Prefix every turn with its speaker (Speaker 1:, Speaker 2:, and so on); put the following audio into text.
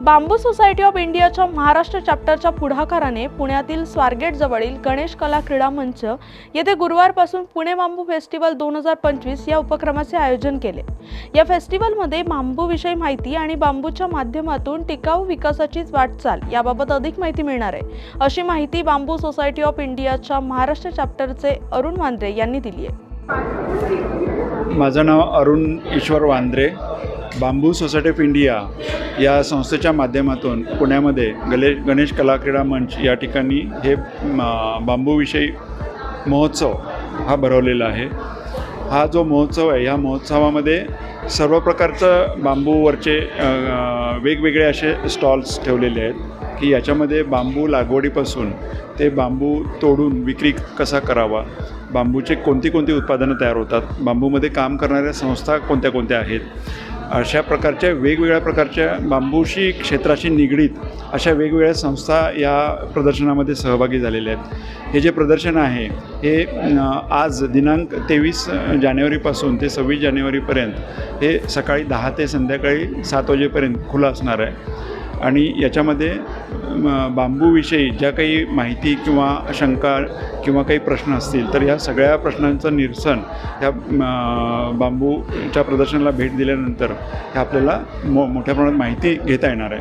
Speaker 1: Bamboo society of इंडियाच्या महाराष्ट्र चॅप्टरच्या पुढाकाराने पुण्यातील स्वारगेट जवळील गणेश कला क्रीडा मंच येथे गुरुवारपासून पुणे बांबू फेस्टिवल दोन हजार पंचवीस या उपक्रमाचे आयोजन केले. या फेस्टिवलमध्ये बांबूविषयी माहिती आणि बांबूच्या माध्यमातून टिकाऊ विकासाची वाटचाल याबाबत अधिक माहिती मिळणार आहे अशी माहिती बांबू सोसायटी ऑफ इंडियाच्या महाराष्ट्र चॅप्टरचे अरुण वांद्रे यांनी दिली आहे.
Speaker 2: माझं नाव Arun Ishwar Wandre. Bamboo society of India या संस्थेच्या माध्यमातून पुण्यामध्ये गले गणेश कला क्रीडा मंच या ठिकाणी हे बांबूविषयी महोत्सव हा भरवलेला आहे. हा जो महोत्सव आहे ह्या महोत्सवामध्ये सर्व प्रकारचं बांबूवरचे वेगवेगळे असे स्टॉल्स ठेवलेले आहेत की याच्यामध्ये बांबू लागवडीपासून ते बांबू तोडून विक्री कसा करावा बांबूचे कोणती कोणती उत्पादनं तयार होतात बांबूमध्ये काम करणाऱ्या संस्था कोणत्या कोणत्या आहेत अशा प्रकारच्या वेगवेगळ्या प्रकारच्या बांबूशी क्षेत्राशी निगडीत अशा वेगवेगळ्या संस्था या प्रदर्शनामध्ये सहभागी झालेल्या आहेत. हे जे प्रदर्शन आहे हे आज दिनांक तेवीस जानेवारीपासून ते सव्वीस जानेवारीपर्यंत हे सकाळी दहा ते संध्याकाळी सात वाजेपर्यंत खुलं असणार आहे. आणि याच्यामध्ये म, बांबूविषयी ज्या काही माहिती किंवा शंका किंवा काही प्रश्न असतील तर ह्या सगळ्या प्रश्नांचं निरसन ह्या बांबूच्या प्रदर्शनाला भेट दिल्यानंतर हे आपल्याला मो मोठ्या प्रमाणात माहिती घेता येणार आहे.